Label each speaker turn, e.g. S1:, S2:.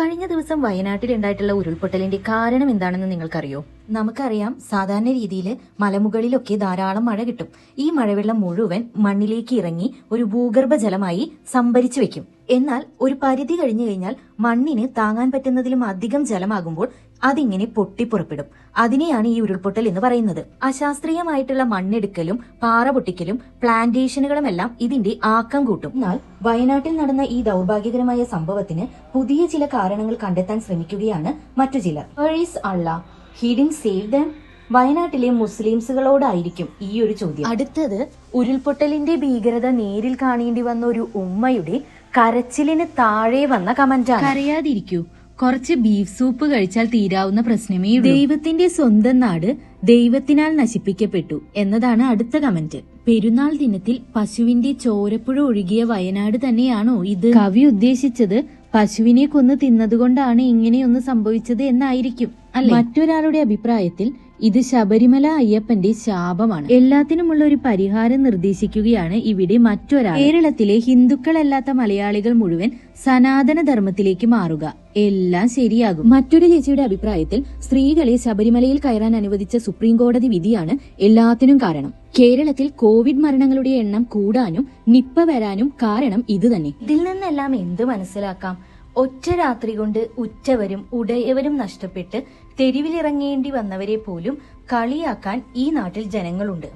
S1: കഴിഞ്ഞ ദിവസം വയനാട്ടിൽ ഉണ്ടായിട്ടുള്ള ഉരുൾപൊട്ടലിന്റെ കാരണം എന്താണെന്ന് നിങ്ങൾക്കറിയോ? നമുക്കറിയാം സാധാരണ രീതിയിൽ മലമുകളിലൊക്കെ ധാരാളം മഴ കിട്ടും. ഈ മഴവെള്ളം മുഴുവൻ മണ്ണിലേക്ക് ഇറങ്ങി ഒരു ഭൂഗർഭജലമായി സംഭരിച്ചു വെക്കും. എന്നാൽ ഒരു പരിധി കഴിഞ്ഞു കഴിഞ്ഞാൽ മണ്ണിന് താങ്ങാൻ പറ്റുന്നതിലും അധികം ജലമാകുമ്പോൾ അതിങ്ങനെ പൊട്ടിപ്പുറപ്പെടും. അതിനെയാണ് ഈ ഉരുൾപൊട്ടൽ എന്ന് പറയുന്നത്. അശാസ്ത്രീയമായിട്ടുള്ള മണ്ണെടുക്കലും പാറ പൊട്ടിക്കലും പ്ലാന്റേഷനുകളുമെല്ലാം ഇതിന്റെ ആക്കം കൂട്ടും. എന്നാൽ വയനാട്ടിൽ നടന്ന ഈ ദൗർഭാഗ്യകരമായ സംഭവത്തിന് പുതിയ ചില കാരണങ്ങൾ കണ്ടെത്താൻ ശ്രമിക്കുകയാണ് മറ്റു ചിലർ. അള്ള ഹിഡിൻ സേവ് ദം വയനാട്ടിലെ മുസ്ലിംസുകളോടായിരിക്കും ഈ ഒരു ചോദ്യം. അടുത്തത് ഉരുൾപൊട്ടലിന്റെ ഭീകരത നേരിൽ കാണേണ്ടി വന്ന ഒരു ഉമ്മയുടെ കരച്ചിലിന് താഴെ വന്ന കമന്റാണ്
S2: കരയാതിരിക്കൂ. കുറച്ച് ബീഫ് സൂപ്പ് കഴിച്ചാൽ തീരാവുന്ന പ്രശ്നമേ
S1: ദൈവത്തിന്റെ സ്വന്തം നാട് ദൈവത്തിനാൽ നശിപ്പിക്കപ്പെട്ടു എന്നതാണ് അടുത്ത കമന്റ്
S2: പെരുന്നാൾ ദിനത്തിൽ പശുവിന്റെ ചോരപ്പുഴ ഒഴുകിയ വയനാട് തന്നെയാണോ ഇത്? കവി ഉദ്ദേശിച്ചത് പശുവിനെ കൊന്ന് തിന്നതുകൊണ്ടാണ് ഇങ്ങനെയൊന്ന് സംഭവിച്ചത് എന്നായിരിക്കും? മറ്റൊരാളുടെ അഭിപ്രായത്തിൽ ഇത് ശബരിമല അയ്യപ്പന്റെ ശാപമാണ്. എല്ലാത്തിനുമുള്ള ഒരു പരിഹാരം നിർദ്ദേശിക്കുകയാണ് ഇവിടെ മറ്റൊരാൾ. കേരളത്തിലെ ഹിന്ദുക്കളല്ലാത്ത മലയാളികൾ മുഴുവൻ സനാതന ധർമ്മത്തിലേക്ക് മാറുക. എല്ലാം ശരിയാകും. മറ്റൊരു ചേച്ചിയുടെ അഭിപ്രായത്തിൽ സ്ത്രീകളെ ശബരിമലയിൽ കയറാൻ അനുവദിച്ച സുപ്രീം കോടതി വിധിയാണ് എല്ലാത്തിനും കാരണം. കേരളത്തിൽ കോവിഡ് മരണങ്ങളുടെ എണ്ണം കൂടാനും നിപ്പ വരാനും കാരണം ഇത് തന്നെ
S1: ഇതിൽ നിന്നെല്ലാം എന്ത് മനസ്സിലാക്കാം? ഒറ്റ രാത്രി കൊണ്ട് ഉറ്റവരും ഉടയവരും നഷ്ടപ്പെട്ട് തെരുവിലിറങ്ങേണ്ടി വന്നവരെ പോലും കളിയാക്കാൻ ഈ നാട്ടിൽ ജനങ്ങളുണ്ട്.